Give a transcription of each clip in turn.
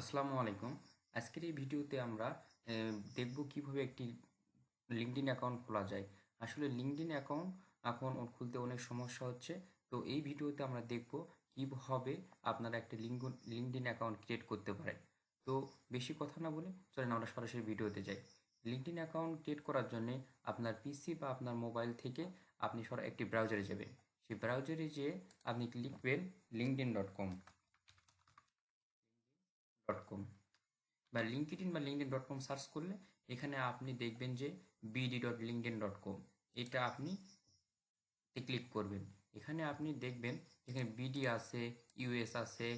আসসালামু আলাইকুম। আজকের এই ভিডিওতে আমরা দেখব কীভাবে একটি লিঙ্কডইন অ্যাকাউন্ট খোলা যায়। আসলে লিঙ্কডইন অ্যাকাউন্ট এখন খুলতে অনেক সমস্যা হচ্ছে। তো এই ভিডিওতে আমরা দেখব কীভাবে আপনারা একটা লিঙ্ক লিঙ্কডইন অ্যাকাউন্ট ক্রিয়েট করতে পারেন। তো বেশি কথা না বলে চলেন আমরা সরাসরি ভিডিওতে যাই। লিঙ্কডইন অ্যাকাউন্ট ক্রিয়েট করার জন্য আপনার পিসি বা আপনার মোবাইল থেকে আপনি সরা, একটি ব্রাউজারে যাবেন। সেই ব্রাউজারে যেয়ে আপনি লিখবেন LinkedIn dot com dot com বা লিঙ্কডিন বা লিঙ্কডিন ডট কম সার্চ করলে এখানে আপনি দেখবেন যে B D dot LinkedIn dot com এটা আপনি ক্লিক করবেন। এখানে আপনি দেখবেন এখানে বিডি আছে ইউএস আছে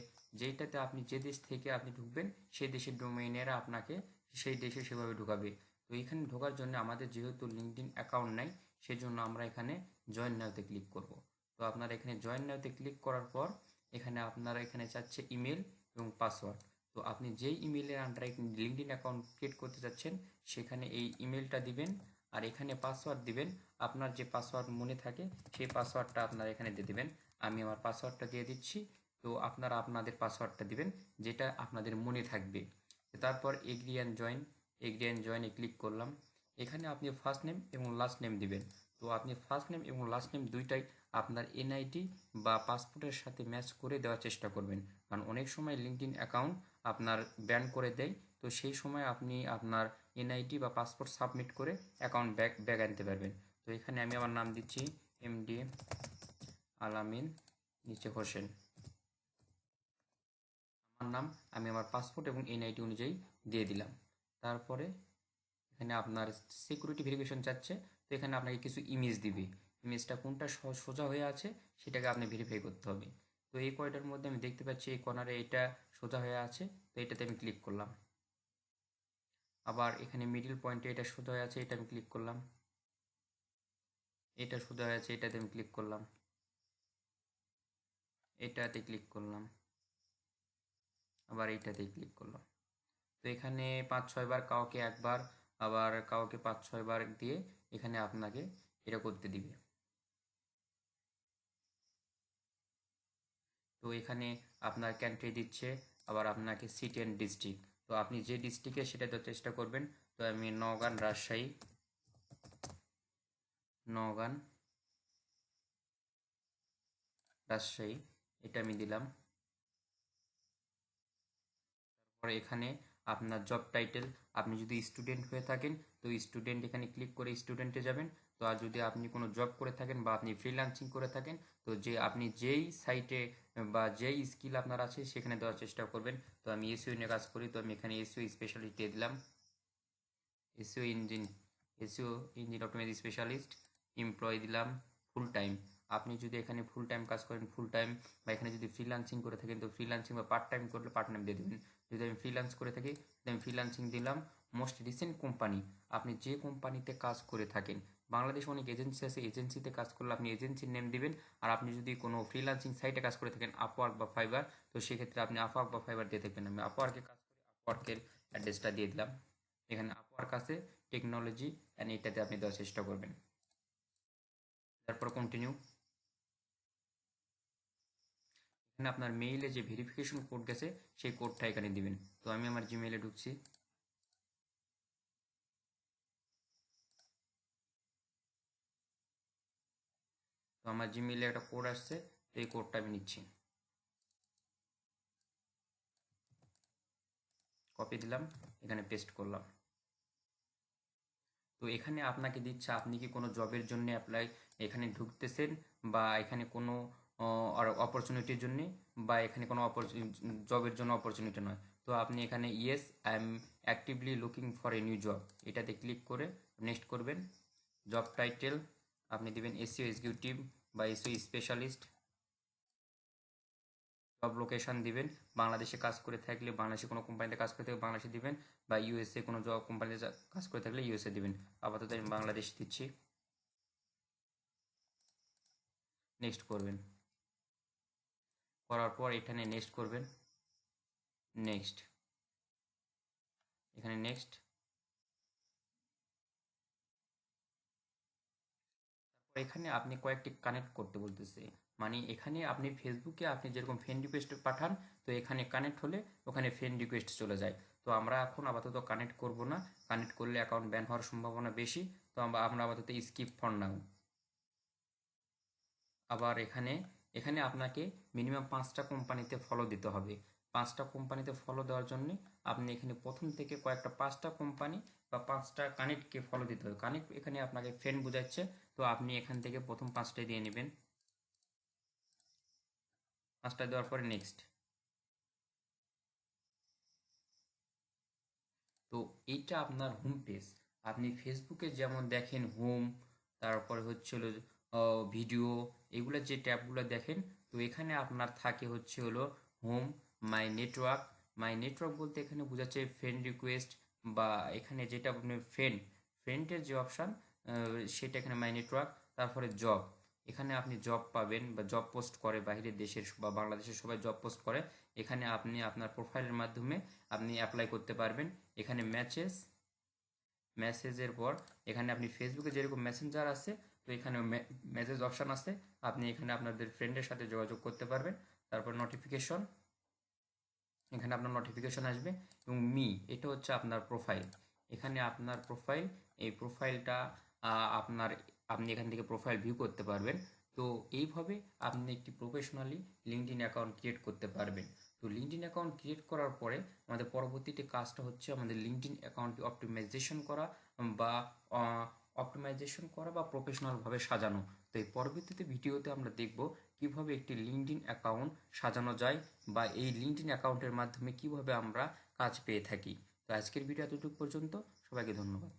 যেটাতে আপনি যে দেশ থেকে আপনি ঢুকবেন সেই দেশের ডোমেইনেরা আপনাকে সেই দেশে সেভাবে ঢুকাবে। তো এখানে ঢোকার জন্য আমাদের যেহেতু লিঙ্কডিন অ্যাকাউন্ট নাই, সেজন্য আমরা এখানে জয়েন নাওতে ক্লিক করব। তো আপনারা এখানে জয়েন নাওতে ক্লিক করার পর এখানে আপনারা এখানে চাচ্ছে ইমেল এবং পাসওয়ার্ড তো আপনি যেই ইমেলের আন্ডারে লিঙ্কডিন অ্যাকাউন্ট ক্রিয়েট করতে চাচ্ছেন, সেখানে এই ইমেলটা দিবেন আর এখানে পাসওয়ার্ড দিবেন। আপনার যে পাসওয়ার্ড মনে থাকে, সেই পাসওয়ার্ডটা আপনারা এখানে দিয়ে দিবেন। আমি আমার পাসওয়ার্ডটা দিয়ে দিচ্ছি। তো আপনারা আপনাদের পাসওয়ার্ডটা দিবেন, যেটা আপনাদের মনে থাকবে। তারপর agree and join agree and জয়েনে click করলাম। এখানে আপনি ফার্স্ট নেম এবং লাস্ট নেম দিবেন। তো আপনি ফার্স্ট নেম এবং লাস্ট নেম দুইটাই আপনার এনআইডি বা পাসপোর্টের সাথে ম্যাচ করে দেওয়ার চেষ্টা করবেন। কারণ অনেক সময় লিঙ্কডিন অ্যাকাউন্ট আপনার ব্যান করে দেয়। তো সেই সময় আপনি আপনার এনআইডি বা পাসপোর্ট সাবমিট করে অ্যাকাউন্ট ব্যাক ব্যাক আনতে পারবেন। তো এখানে আমি আমার নাম দিচ্ছি এমডি আলামিন, নিচে হোসেন আমার নাম, আমি আমার পাসপোর্ট এবং এনআইডি অনুযায়ী দিয়ে দিলাম। তারপরে এখানে আপনার সিকিউরিটি ভেরিফিকেশন চাচ্ছে। তো এখানে আপনাকে কিছু ইমেজ দিবে। ইমেজটা কোনটা সোজা হয়ে আছে, সেটাকে আপনি ভেরিফাই করতে হবে। তো এই কয়টার মধ্যে আমি দেখতে পাচ্ছি, এই কর্নারে এটা সোজা হয়ে আছে, তো এটাতে আমি ক্লিক করলাম। আবার এখানে মিডিল পয়েন্টে এটা সোজা হয়ে আছে, এটা আমি ক্লিক করলাম। এটা সোজা হয়ে আছে, এটাতে আমি ক্লিক করলাম। এটাতে ক্লিক করলাম। আবার এইটাতে ক্লিক করলাম। তো এখানে পাঁচ ছয়বার কাউকে একবার, আবার কাউকে পাঁচ ছয়বার দিয়ে এখানে আপনাকে এটা করতে দিবে। তো এখানে আপনার ক্যান্ট্রি দিচ্ছে, আবার আপনাকে সিটি অ্যান্ড ডিস্ট্রিক্ট তো আপনি যে ডিস্ট্রিক্টে সেটা দেওয়ার চেষ্টা করবেন, তো আমি নগান রাজশাহী। নগান রাজশাহী, এটা আমি দিলাম। তারপর এখানে আপনার জব টাইটেল আপনি যদি স্টুডেন্ট হয়ে থাকেন, তো স্টুডেন্ট এখানে ক্লিক করে স্টুডেন্টে যাবেন। তো আর যদি আপনি কোনো জব করে থাকেন বা আপনি ফ্রিল্যান্সিং করে থাকেন, তো যে আপনি যেই সাইটে বা যেই স্কিল আপনার আছে, সেখানে দেওয়ার চেষ্টা করবেন। তো আমি এসিও নিয়ে কাজ করি, তো আমি এখানে এসইও স্পেশালিস্ট দিয়ে দিলাম। S E O engine S E O engine automatic specialist employ দিলাম ফুল টাইম আপনি যদি এখানে ফুল টাইম কাজ করেন ফুল টাইম বা এখানে যদি ফ্রিল্যান্সিং করে থাকেন, তো ফ্রিলান্সিং বা পার্ট টাইম করলে পার্ট টাইম দিয়ে দেবেন। যদি আমি ফ্রিল্যান্স করে থাকি আমি ফ্রিল্যান্সিং দিলাম মোস্ট রিসেন্ট কোম্পানি আপনি যে কোম্পানিতে কাজ করে থাকেন, বাংলাদেশ অনেক এজেন্সি আছে এজেন্সিতে কাজ করলে আপনি এজেন্সির নেম দিবেন। আর আপনি যদি কোনো ফ্রিলান্সিং সাইটে কাজ করে থাকেন আপওয়ার্ক বা ফাইবার তো সেক্ষেত্রে আপনি আপওয়ার্ক বা ফাইবার দিয়ে থাকবেন আমি আপওয়ার্কে কাজ করি আপওয়ার্কের অ্যাড্রেসটা দিয়ে দিলাম। এখানে আপওয়ার্ক আছে টেকনোলজি অ্যান্ড এটাতে আপনি দেওয়ার চেষ্টা করবেন। তারপর কন্টিনিউ এখানে আপনার মেইলে যে ভেরিফিকেশন কোড গেছে, সেই কোডটা এখানে দিবেন। তো আমি আমার জিমেইলে ঢুকছি। তো আমার জিমেইলে একটা কোড আসছে, তো এই কোডটা আমি নিচ্ছি। কপি দিলাম, এখানে পেস্ট করলাম। তো এখানে আপনাকে দিচ্ছে, আপনি কি কোনো জবের জন্য অ্যাপ্লাই এখানে ঢুকতেছেন বা এখানে কোনো অপরচুনিটির জন্য বা এখানে কোনো জবের জন্য অপরচুনিটি নয়। তো আপনি এখানে yes I am actively looking for a new job এটাতে ক্লিক করে নেক্সট করবেন। জব টাইটেল আপনি দেবেন এসিও এক্সিকিউটিভ বা S E O specialist job location দিবেন। বাংলাদেশে কাজ করে থাকলে বাংলাদেশে কোনো কোম্পানিতে কাজ করে থাকলে বাংলাদেশে দিবেন বা ইউএসএ কোনো জব কোম্পানিতে কাজ করে থাকলে ইউএসএ দিবেন। আপাতত আমি বাংলাদেশ দিচ্ছি। নেক্সট করবেন। করার পর এখানে নেক্সট করবেন। নেক্সট এখানে নেক্সট এখানে আপনি কয়েকটি কানেক্ট করতে বলতেছে। মানে এখানে আপনি ফেসবুকে আপনি যেরকম ফ্রেন্ড রিকোয়েস্ট পাঠান, তো এখানে কানেক্ট হলে ওখানে ফ্রেন্ড রিকোয়েস্ট চলে যায়। তো আমরা এখন আপাতত কানেক্ট করব না। কানেক্ট করলে অ্যাকাউন্ট ব্যান হওয়ার সম্ভাবনা বেশি। তো আমরা আমরা আপাতত স্কিপ ফর নাও আবার এখানে এখানে আপনাকে মিনিমাম পাঁচটা কোম্পানিতে ফলো দিতে হবে। পাঁচটা কোম্পানিতে ফলো দেওয়ার জন্য আপনি এখানে প্রথম থেকে কয়েকটা পাঁচটা কোম্পানি বা পাঁচটা কানেক্টকে ফলো দিতে হবে। কানেক্ট এখানে আপনাকে ফ্রেন্ড বোঝাচ্ছে, তো আপনি এখান থেকে প্রথম পাঁচটায় দিয়ে নেবেন। পাঁচটা দেওয়ার পরে নেক্সট তো এইটা আপনার হোম পেজ আপনি ফেসবুকে যেমন দেখেন হোম তারপরে হচ্ছে হলো ভিডিও এগুলো যে ট্যাবগুলো দেখেন, তো এখানে আপনার থাকে হচ্ছে হলো home my network my network বলতে এখানে বোঝাচ্ছে ফ্রেন্ড রিকোয়েস্ট বা এখানে যেটা আপনি ফ্রেন্ড ফ্রেন্ডের যে অপশান সেটা এখানে মাই নেটওয়ার্ক তারপরে জব এখানে আপনি জব পাবেন বা জব পোস্ট করে বাইরের দেশের বা বাংলাদেশের সবাই জব পোস্ট করে, এখানে আপনি আপনার প্রোফাইলের মাধ্যমে আপনি অ্যাপ্লাই করতে পারবেন। এখানে ম্যাচেস মেসেজের পর এখানে আপনি ফেসবুকে যেরকম মেসেঞ্জার আছে তো এখানে মেসেজ অপশান আছে আপনি এখানে আপনাদের ফ্রেন্ডের সাথে যোগাযোগ করতে পারবেন। তারপর নোটিফিকেশন এখানে আপনার নোটিফিকেশন আসবে এবং মি এটা হচ্ছে আপনার প্রোফাইল এখানে আপনার প্রোফাইল এই প্রোফাইলটা আপনার, আপনি এখান থেকে প্রোফাইল ভিউ করতে পারবেন। তো এইভাবে আপনি একটি প্রফেশনালি লিঙ্কডিন অ্যাকাউন্ট ক্রিয়েট করতে পারবেন। তো লিঙ্কডিন অ্যাকাউন্ট ক্রিয়েট করার পরে আমাদের পরবর্তীতে কাজটা হচ্ছে আমাদের লিঙ্কডিন অ্যাকাউন্টটি অপটিমাইজেশন করা বা অপটিমাইজেশন করা বা প্রফেশনালভাবে সাজানো। তো এই পরবর্তীতে ভিডিওতে আমরা দেখব কীভাবে একটি লিঙ্কডিন অ্যাকাউন্ট সাজানো যায় বা এই লিঙ্কডিন অ্যাকাউন্টের মাধ্যমে কীভাবে আমরা কাজ পেয়ে থাকি। তো আজকের ভিডিও এতটুকু পর্যন্ত। সবাইকে ধন্যবাদ।